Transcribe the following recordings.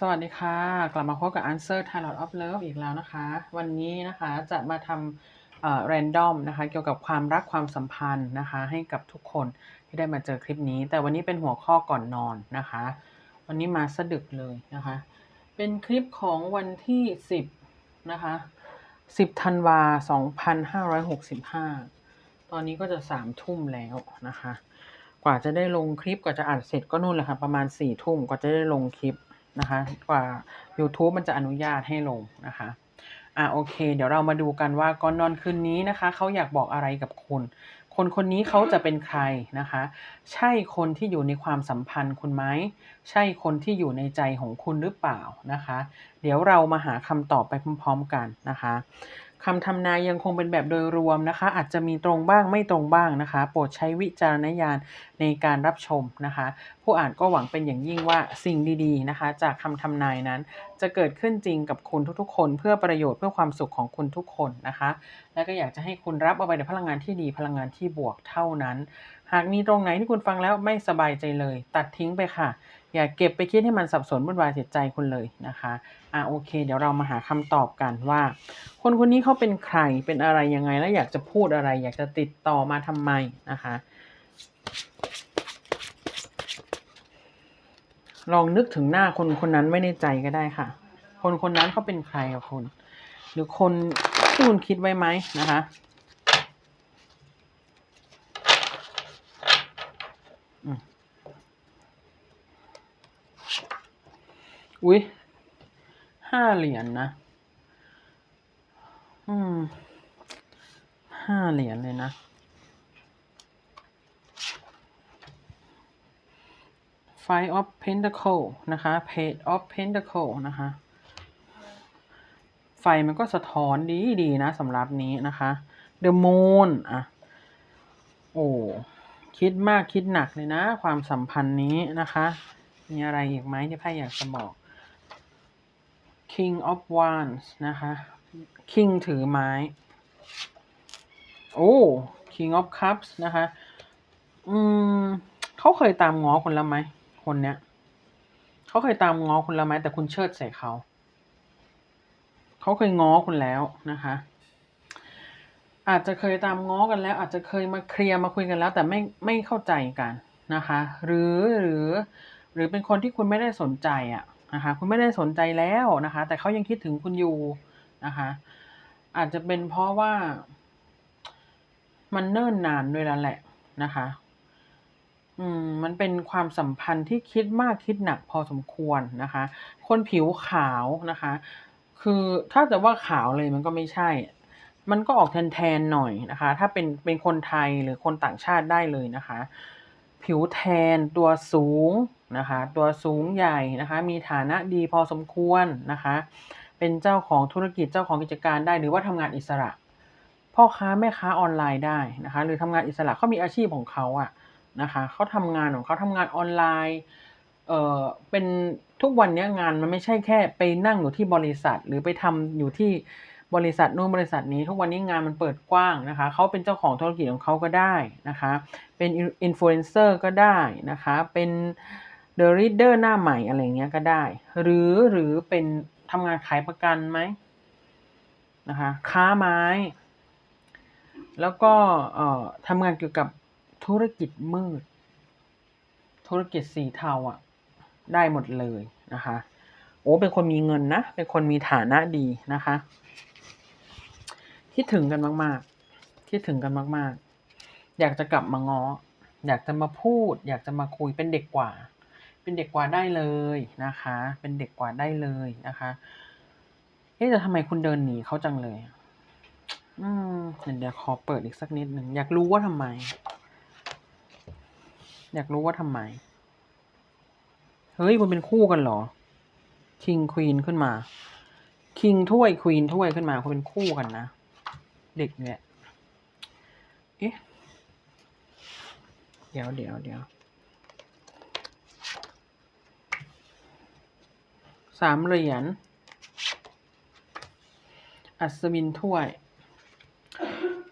สวัสดีค่ะ กลับมาพบกับ Answer Tarot of Love อีกแล้วนะคะ วันนี้นะคะจะมาทำเอ่อ random นะคะเกี่ยวกับความรักความสัมพันธ์นะคะ ให้กับทุกคนที่ได้มาเจอคลิปนี้ แต่วันนี้เป็นหัวข้อก่อนนอนนะคะ วันนี้มาสะดึกเลยนะคะ เป็นคลิปของวันที่ 10 นะคะ 10ธันวา2565 ตอนนี้ก็จะสามทุ่มแล้วนะคะ กว่าจะได้ลงคลิปกว่าจะอัดเสร็จก็นู่นแหละค่ะประมาณสี่ทุ่มกว่าจะได้ลงคลิป นะคะ กว่า YouTube มันจะอนุญาตให้ลงนะคะอะโอเค เดี๋ยวเรามาดูกันว่าก่อนนอนคืนนี้นะคะเขาอยากบอกอะไรกับคุณ คนคนนี้เขาจะเป็นใครนะคะ ใช่คนที่อยู่ในความสัมพันธ์คุณไหมใช่คนที่อยู่ในใจของคุณหรือเปล่านะคะ เดี๋ยวเรามาหาคำตอบไปพร้อมๆกันนะคะคำทำนายยังคงเป็นแบบโดยรวมนะคะ อาจจะมีตรงบ้างไม่ตรงบ้างนะคะ โปรดใช้วิจารณญาณในการรับชมนะคะผู้อ่านก็หวังเป็นอย่างยิ่งว่าสิ่งดีๆนะคะ จากคำทำนายนั้น จะเกิดขึ้นจริงกับคุณทุกๆ คน เพื่อประโยชน์เพื่อความสุขของคุณทุกคนนะคะ และก็อยากจะให้คุณรับเอาไปในพลังงานที่ดีพลังงานที่บวกเท่านั้น หากมีตรงไหนที่คุณฟังแล้วไม่สบายใจเลย ตัดทิ้งไปค่ะ อย่าเก็บไปคิดให้มันสับสนวุ่นวายจิตใจคุณเลยนะคะอะโอเค เดี๋ยวเรามาหาคำตอบกันว่า คนคนนี้เขาเป็นใครเป็นอะไรยังไง และอยากจะพูดอะไร อยากจะติดต่อมาทำไมนะคะ ลองนึกถึงหน้าคนคนนั้นไว้ในใจก็ได้ค่ะ คนคนนั้นเขาเป็นใครกับคุณ หรือคนที่คุณคิดไว้ไหมนะคะอุ๊ยห้าเหรียญนะ อืม ห้าเหรียญเลยนะ Five of Pentacle นะคะ Page of Pentacle นะคะ ไฟมันก็สะท้อนดีดีนะสำหรับนี้นะคะ The Moon อะ โอ้ คิดมากคิดหนักเลยนะ ความสัมพันธ์นี้นะคะ มีอะไรอีกไหมที่ไพ่อยากจะบอก King of Wands นะคะ King ถือไม้ โอ้ King of Cups นะคะ อืม เขาเคยตามง้อคุณแล้วไหม คนเนี้ยเขาเคยตามง้อคุณแล้วไหมแต่คุณเชิดใส่เขา เขาเคยง้อคุณแล้วนะคะ อาจจะเคยตามง้อกันแล้ว อาจจะเคยมาเคลียร์มาคุยกันแล้ว แต่ไม่ไม่เข้าใจกันนะคะ หรือหรือ หรือเป็นคนที่คุณไม่ได้สนใจอะนะคะ คุณไม่ได้สนใจแล้วนะคะ แต่เขายังคิดถึงคุณอยู่นะคะ อาจจะเป็นเพราะว่ามันเนิ่นนานด้วยแล้วแหละนะคะ อืม มันเป็นความสัมพันธ์ที่คิดมากคิดหนักพอสมควรนะคะ คนผิวขาวนะคะ คือถ้าจะว่าขาวเลยมันก็ไม่ใช่ มันก็ออกแทนๆหน่อยนะคะ ถ้าเป็นเป็นคนไทยหรือคนต่างชาติได้เลยนะคะ ผิวแทนตัวสูงนะคะ ตัวสูงใหญ่นะคะ มีฐานะดีพอสมควรนะคะ เป็นเจ้าของธุรกิจเจ้าของกิจการได้หรือว่าทำงานอิสระ พ่อค้าแม่ค้าออนไลน์ได้นะคะ หรือทำงานอิสระเขามีอาชีพของเขาอะ นะคะเขาทำงานของเขาทำงานออนไลน์เอ่อเป็นทุกวันนี้งานมันไม่ใช่แค่ไปนั่งอยู่ที่บริษัท หรือไปทำอยู่ที่บริษัทนู้นบริษัทนี้ทุกวันนี้งานมันเปิดกว้างนะคะเขาเป็นเจ้าของธุรกิจของเขาก็ได้นะคะ เป็นอินฟลูเอนเซอร์ก็ได้นะคะ เป็นเดอะรีดเดอร์หน้าใหม่อะไรเงี้ยก็ได้ หรือหรือเป็นทำงานขายประกันไหมนะคะ ค้าไม้ แล้วก็เอ่อทำงานเกี่ยวกับ ธุรกิจมืด ธุรกิจสีเทาอะ ได้หมดเลยนะคะ โอ้เป็นคนมีเงินนะ เป็นคนมีฐานะดีนะคะ คิดถึงกันมาก ๆ คิดถึงกันมาก ๆ อยากจะกลับมาง้อ อยากจะมาพูด อยากจะมาคุยเป็นเด็กกว่า เป็นเด็กกว่าได้เลยนะคะ เป็นเด็กกว่าได้เลยนะคะเอ๊ะแต่ทำไมคุณเดินหนีเขาจังเลยอืมเดี๋ยวขอเปิดอีกสักนิดหนึ่งอยากรู้ว่าทำไม อยากรู้ว่าทำไม เฮ้ยคุณเป็นคู่กันเหรอ คิงควีนขึ้นมา คิงถ้วยควีนถ้วยขึ้นมาคุณเป็นคู่กันนะ เด็กเนี่ยเอ๊ะเดี๋ยวเดี๋ยวเดี๋ยวสามเหรียญอัศวินถ้วย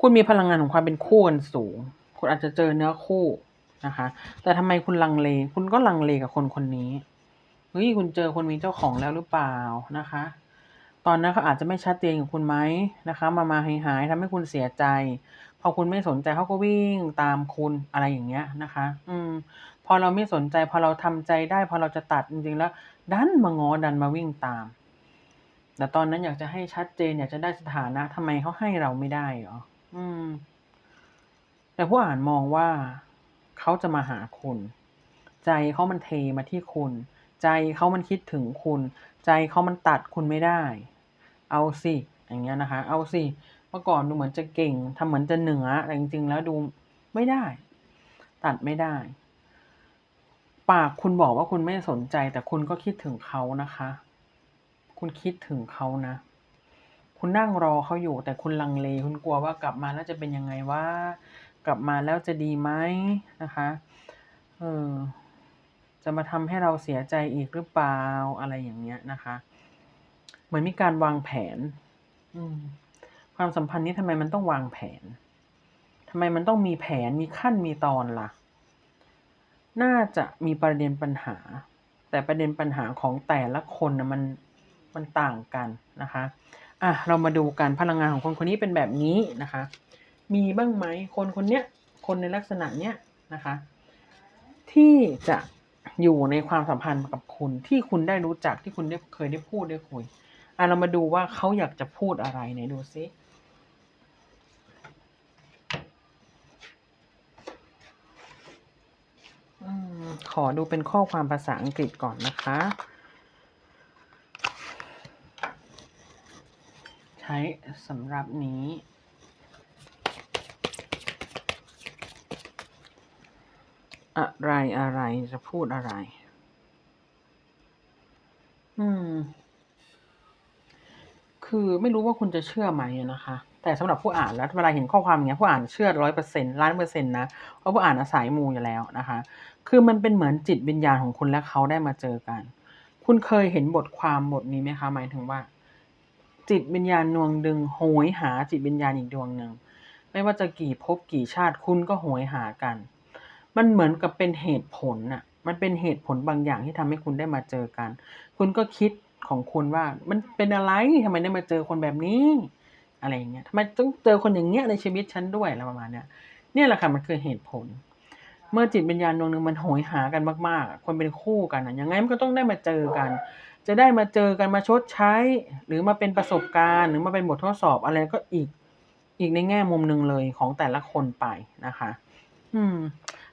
คุณมีพลังงานของความเป็นคู่กันสูง คุณอาจจะเจอเนื้อคู่ นะคะ แต่ทำไมคุณลังเล คุณก็ลังเลกับคนคนนี้เฮ้ยคุณเจอคนมีเจ้าของแล้วหรือเปล่านะคะ ตอนนั้นเขาอาจจะไม่ชัดเจนกับคุณไหมนะคะ มามาหายหายทำให้คุณเสียใจ พอคุณไม่สนใจเขาก็วิ่งตามคุณอะไรอย่างเงี้ยนะคะ อืม พอเราไม่สนใจ พอเราทำใจได้ พอเราจะตัดจริงๆแล้วดันมางอดันมาวิ่งตาม แต่ตอนนั้นอยากจะให้ชัดเจนอยากจะได้สถานะทำไมเขาให้เราไม่ได้เหรออืม แต่ผู้อ่านมองว่า เขาจะมาหาคุณ ใจเขามันเทมาที่คุณ ใจเขามันคิดถึงคุณ ใจเขามันตัดคุณไม่ได้ เอาสิอย่างเงี้ยนะคะ เอาสิเมื่อก่อนดูเหมือนจะเก่งทำเหมือนจะเหนือแต่จริงๆ แล้วดูไม่ได้ ตัดไม่ได้ ปากคุณบอกว่าคุณไม่สนใจ แต่คุณก็คิดถึงเขานะคะ คุณคิดถึงเขานะ คุณนั่งรอเขาอยู่ แต่คุณลังเล คุณกลัวว่ากลับมาแล้วจะเป็นยังไงวะ กลับมาแล้วจะดีไหมนะคะ เออ จะมาทำให้เราเสียใจอีกหรือเปล่าอะไรอย่างเงี้ยนะคะ เหมือนมีการวางแผนอืมความสัมพันธ์นี้ทำไมมันต้องวางแผนทำไมมันต้องมีแผนมีขั้นมีตอนล่ะ น่าจะมีประเด็นปัญหา แต่ประเด็นปัญหาของแต่ละคนน่ะมันมันต่างกันนะคะ อะ เรามาดูกันพลังงานของคนคนนี้เป็นแบบนี้นะคะ มีบ้างไหมคนคนเนี้ยคนในลักษณะเนี้ยนะคะ ที่จะอยู่ในความสัมพันธ์กับคุณที่คุณได้รู้จักที่คุณได้เคยได้พูดได้คุยอะเรามาดูว่าเขาอยากจะพูดอะไรไหนดูซิขอดูเป็นข้อความภาษาอังกฤษก่อนนะคะ ใช้สำหรับนี้ อะไรอะไรจะพูดอะไร อืม คือไม่รู้ว่าคุณจะเชื่อไหมนะคะ แต่สำหรับผู้อ่านแล้วเวลาเห็นข้อความอย่างเงี้ยผู้อ่านเชื่อร้อยเปอร์เซ็นต์ล้านเปอร์เซ็นต์นะเพราะผู้อ่านอะสายมูอยู่แล้วนะคะ คือมันเป็นเหมือนจิตวิญญาณของคุณและเขาได้มาเจอกัน คุณเคยเห็นบทความบทนี้ไหมคะ หมายถึงว่า จิตวิญญาณดวงดึงโหยหาจิตวิญญาณอีกดวงหนึ่งไม่ว่าจะกี่ภพกี่ชาติคุณก็โหยหากัน มันเหมือนกับเป็นเหตุผลน่ะ มันเป็นเหตุผลบางอย่างที่ทำให้คุณได้มาเจอกัน คุณก็คิดของคุณว่า มันเป็นอะไรทำไมได้มาเจอคนแบบนี้ อะไรอย่างเงี้ยทำไมต้องเจอคนอย่างเงี้ยในชีวิตฉันด้วยอะไรประมาณเนี้ยเนี่ยแหละค่ะมันคือเหตุผล เมื่อจิตวิญญาณดวงหนึ่งมันโหยหากันมากๆคนเป็นคู่กันอะยังไงมันก็ต้องได้มาเจอกัน จะได้มาเจอกันมาชดใช้ หรือมาเป็นประสบการณ์หรือมาเป็นบททดสอบอะไรก็อีก อีกในแง่มุมหนึ่งเลยของแต่ละคนไปนะคะ อืม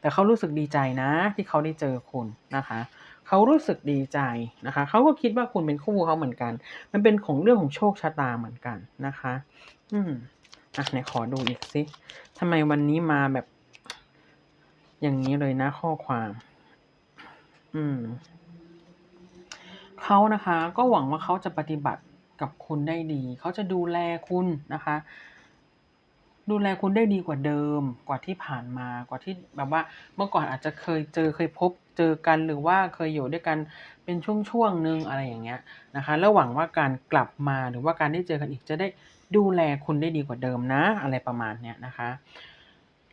แต่เขารู้สึกดีใจนะ ที่เขาได้เจอคุณนะคะเขารู้สึกดีใจนะคะเขาก็คิดว่าคุณเป็นคู่เขาเหมือนกัน มันเป็นของเรื่องของโชคชะตาเหมือนกันนะคะ อืมอะไหนขอดูอีกสิทำไมวันนี้มาแบบ อย่างนี้เลยนะข้อความ อืมเขานะคะ ก็หวังว่าเขาจะปฏิบัติกับคุณได้ดี เขาจะดูแลคุณนะคะ ดูแลคุณได้ดีกว่าเดิมกว่าที่ผ่านมากว่าที่แบบว่าเมื่อก่อนอาจจะเคยเจอเคยพบเจอกันหรือว่าเคยอยู่ด้วยกันเป็นช่วงๆหนึ่งอะไรอย่างเงี้ยนะคะแล้วหวังว่าการกลับมาหรือว่าการได้เจอกันอีกจะได้ดูแลคุณได้ดีกว่าเดิมนะ อะไรประมาณเนี้ยนะคะ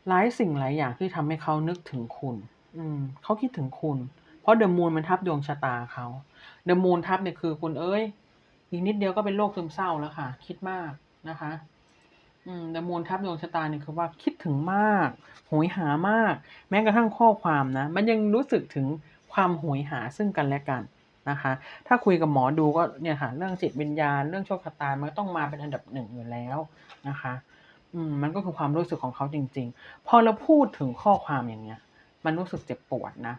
หลายสิ่งหลายอย่างที่ทำให้เขานึกถึงคุณ อืมเขาคิดถึงคุณ เพราะเดอะมูนมันทับดวงชะตาเขาเดอะมูนทับเนี่ยคือคุณเอ้ยอีกนิดเดียวก็เป็นโรคซึมเศร้าแล้วค่ะ คิดมากนะคะ อืมเดมูนทับดวงชะตาเนี่ยคือว่าคิดถึงมากโหยหามาก แม้กระทั่งข้อความนะ มันยังรู้สึกถึงความโหยหาซึ่งกันและกันนะคะ ถ้าคุยกับหมอดูก็เนี่ยค่ะเรื่องจิตวิญญาณเรื่องโชคชะตามันต้องมาเป็นอันดับหนึ่งอยู่แล้วนะคะอืมมันก็คือความรู้สึกของเขาจริง ๆ พอเราพูดถึงข้อความอย่างเงี้ย มันรู้สึกเจ็บปวดนะ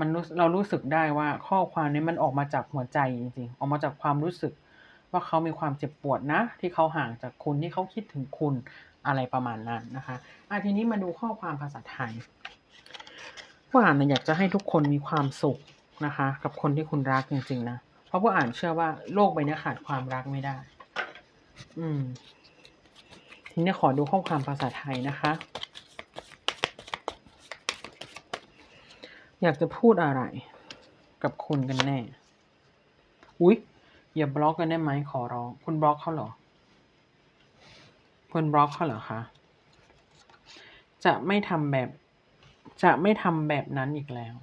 มันรู้เรารู้สึกได้ว่าข้อความนี้มันออกมาจากหัวใจจริงๆ ออกมาจากความรู้สึก ว่าเขามีความเจ็บปวดนะ ที่เขาห่างจากคุณที่เขาคิดถึงคุณอะไรประมาณนั้นนะคะอะทีนี้มาดูข้อความภาษาไทยผู้อ่านอยากจะให้ทุกคนมีความสุขนะคะ กับคนที่คุณรักจริงๆนะเพราะผู้อ่านเชื่อว่าโลกใบนี้ขาดความรักไม่ได้ อืมทีนี้ขอดูข้อความภาษาไทยนะคะ อยากจะพูดอะไร กับคุณกันแน่ อุ๊ย อย่าบล็อกกันได้ไหมขอร้อง คุณบล็อกเขาเหรอ คุณบล็อกเขาเหรอคะ จะไม่ทำแบบ จะไม่ทำแบบนั้นอีกแล้ว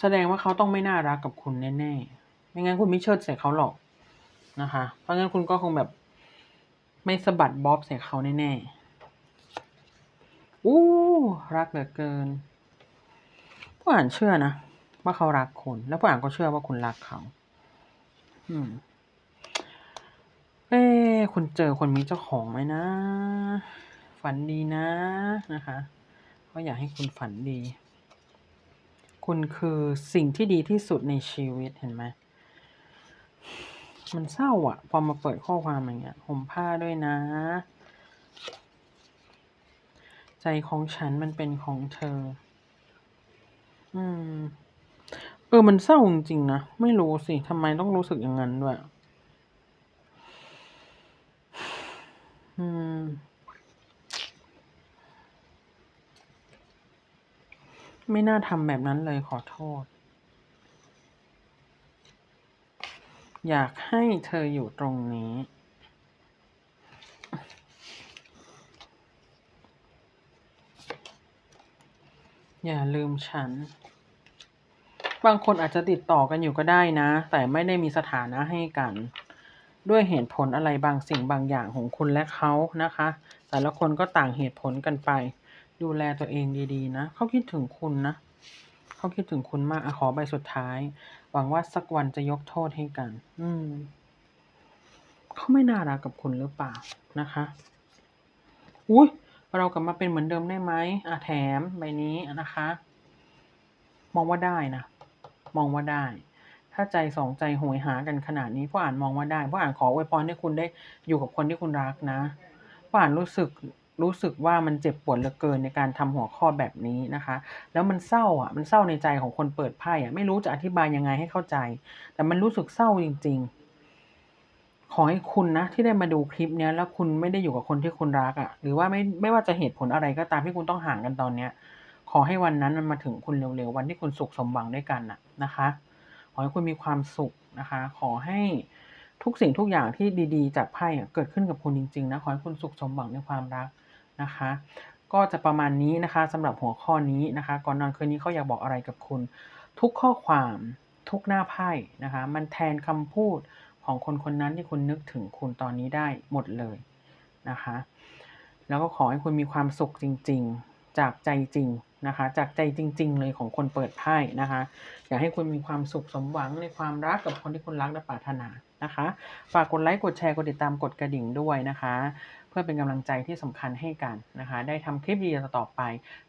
แสดงว่าเขาต้องไม่น่ารักกับคุณแน่ๆ ไม่งั้นคุณไม่เชิดใส่เขาหรอกนะคะ เพราะงั้นคุณก็คงแบบ ไม่สะบัดบ๊อบใส่เขาแน่ๆ อู้รักเหลือเกิน ผู้อ่านเชื่อนะว่าเขารักคุณ แล้วผู้อ่านก็เชื่อว่าคุณรักเขา อืม เอ้คุณเจอคนมีเจ้าของไหมนะ ฝันดีนะนะคะ ก็อยากให้คุณฝันดี คุณคือสิ่งที่ดีที่สุดในชีวิตเห็นไหมมันเศร้าอะพอมาเปิดข้อความอย่างเงี้ยห่มผ้าด้วยนะ ใจของฉันมันเป็นของเธอ อืม เออ มันเศร้าจริงๆนะ ไม่รู้สิทำไมต้องรู้สึกอย่างนั้นด้วย อืม ไม่น่าทำแบบนั้นเลยขอโทษ อยากให้เธออยู่ตรงนี้ อย่าลืมฉัน บางคนอาจจะติดต่อกันอยู่ก็ได้นะ แต่ไม่ได้มีสถานะให้กัน ด้วยเหตุผลอะไรบางสิ่งบางอย่างของคุณและเขานะคะ แต่ละคนก็ต่างเหตุผลกันไป ดูแลตัวเองดีๆนะ เขาคิดถึงคุณนะ เขาคิดถึงคุณมากอขอใบสุดท้าย หวังว่าสักวันจะยกโทษให้กัน อืมเขาไม่น่ารักกับคุณหรือเปล่านะคะ อุ้ยเรากลับมาเป็นเหมือนเดิมได้ไหมอะแถมใบนี้นะคะ มองว่าได้นะ มองว่าได้ ถ้าใจสองใจโหยหากันขนาดนี้พ่ออ่านมองว่าได้พ่ออ่านขออวยพรให้คุณได้อยู่กับคนที่คุณรักนะพ่ออ่านรู้สึกรู้สึกว่ามันเจ็บปวดเหลือเกินในการทำหัวข้อแบบนี้นะคะ แล้วมันเศร้าอะ มันเศร้าในใจของคนเปิดไพ่อะ ไม่รู้จะอธิบายยังไงให้เข้าใจ แต่มันรู้สึกเศร้าจริง ๆ ขอให้คุณนะที่ได้มาดูคลิปเนี้ยแล้วคุณไม่ได้อยู่กับคนที่คุณรักอะ หรือว่าไม่ไม่ว่าจะเหตุผลอะไรก็ตามที่คุณต้องห่างกันตอนเนี้ย ขอให้วันนั้นมันมาถึงคุณเร็วๆ วันที่คุณสุขสมหวังด้วยกันน่ะนะคะ ขอให้คุณมีความสุขนะคะ ขอให้ทุกสิ่งทุกอย่างที่ดีๆ จากไพ่เกิดขึ้นกับคุณจริงๆนะ ขอให้คุณสุขสมหวังในความรักนะคะ ก็จะประมาณนี้นะคะสำหรับหัวข้อนี้นะคะ ก่อนนอนคืนนี้เขาอยากบอกอะไรกับคุณ ทุกข้อความทุกหน้าไพ่นะคะ มันแทนคำพูดของคนคนนั้นที่คุณนึกถึงคุณตอนนี้ได้หมดเลยนะคะ แล้วก็ขอให้คุณมีความสุขจริง ๆ จากใจจริง นะคะ จากใจจริง ๆ เลยของคนเปิดไพ่นะคะ อยากให้คุณมีความสุขสมหวังในความรักกับคนที่คุณรักและปรารถนานะคะ ฝากกดไลค์กดแชร์กดติดตามกดกระดิ่งด้วยนะคะ เพื่อเป็นกำลังใจที่สำคัญให้กันนะคะ ได้ทำคลิปดีๆต่อไป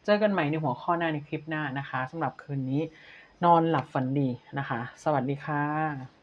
เจอกันใหม่ในหัวข้อหน้าในคลิปหน้านะคะสำหรับคืนนี้นอนหลับฝันดีนะคะ สวัสดีค่ะ